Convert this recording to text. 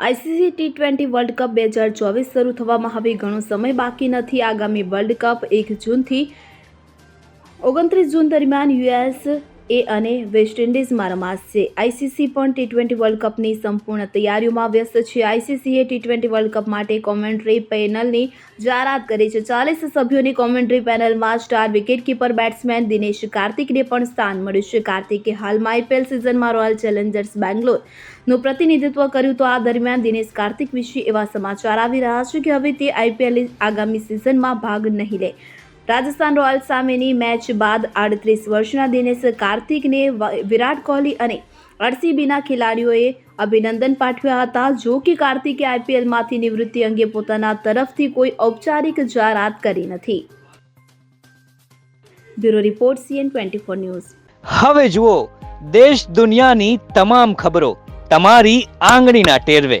ICC T twenty World Cup બે હજાર ચોવીસ શરૂ થવામાં હવે ઘણો સમય બાકી નથી. આગામી વર્લ્ડ કપ એક જૂનથી ઓગણત્રીસ જૂન દરમિયાન યુએસ એ અને વેસ્ટ ઇન્ડિઝમાં રમાશે. આઈસીસી પણ ટી ટ્વેન્ટી વર્લ્ડ કપની સંપૂર્ણ તૈયારીઓમાં વ્યસ્ત છે. આઈસીસીએ ટી ટ્વેન્ટી વર્લ્ડ કપ માટે કોમેન્ટ્રી પેનલની જાહેરાત કરી છે. ચાલીસ સભ્યોની કોમેન્ટ્રી પેનલમાં સ્ટાર વિકેટકીપર બેટ્સમેન દિનેશ કાર્તિકને પણ સ્થાન મળ્યું છે. કાર્તિકે હાલમાં આઈપીએલ સિઝનમાં રોયલ ચેલેન્જર્સ બેંગ્લોરનું પ્રતિનિધિત્વ કર્યું તો આ દરમિયાન દિનેશ કાર્તિક વિશે એવા સમાચાર આવી રહ્યા છે કે હવે તે આઈપીએલ આગામી સિઝનમાં ભાગ નહીં લે. રાજસ્થાન રોયલ્સ સામેની મેચ બાદ આડત્રીસ વર્ષના દિનેશ કાર્તિકને વિરાટ કોહલી અને આરસીબીના ખેલાડીઓએ અભિનંદન પાઠવ્યા હતા. જો કે કાર્તિકે આઈપીએલમાંથી નિવૃત્તિ અંગે પોતાના તરફથી કોઈ ઔપચારિક જાહેરાત કરી નથી. Bureau report CN twenty four News. હવે જુઓ, દેશ દુનિયાની તમામ ખબરો તમારી આંગળીના ટેરવે.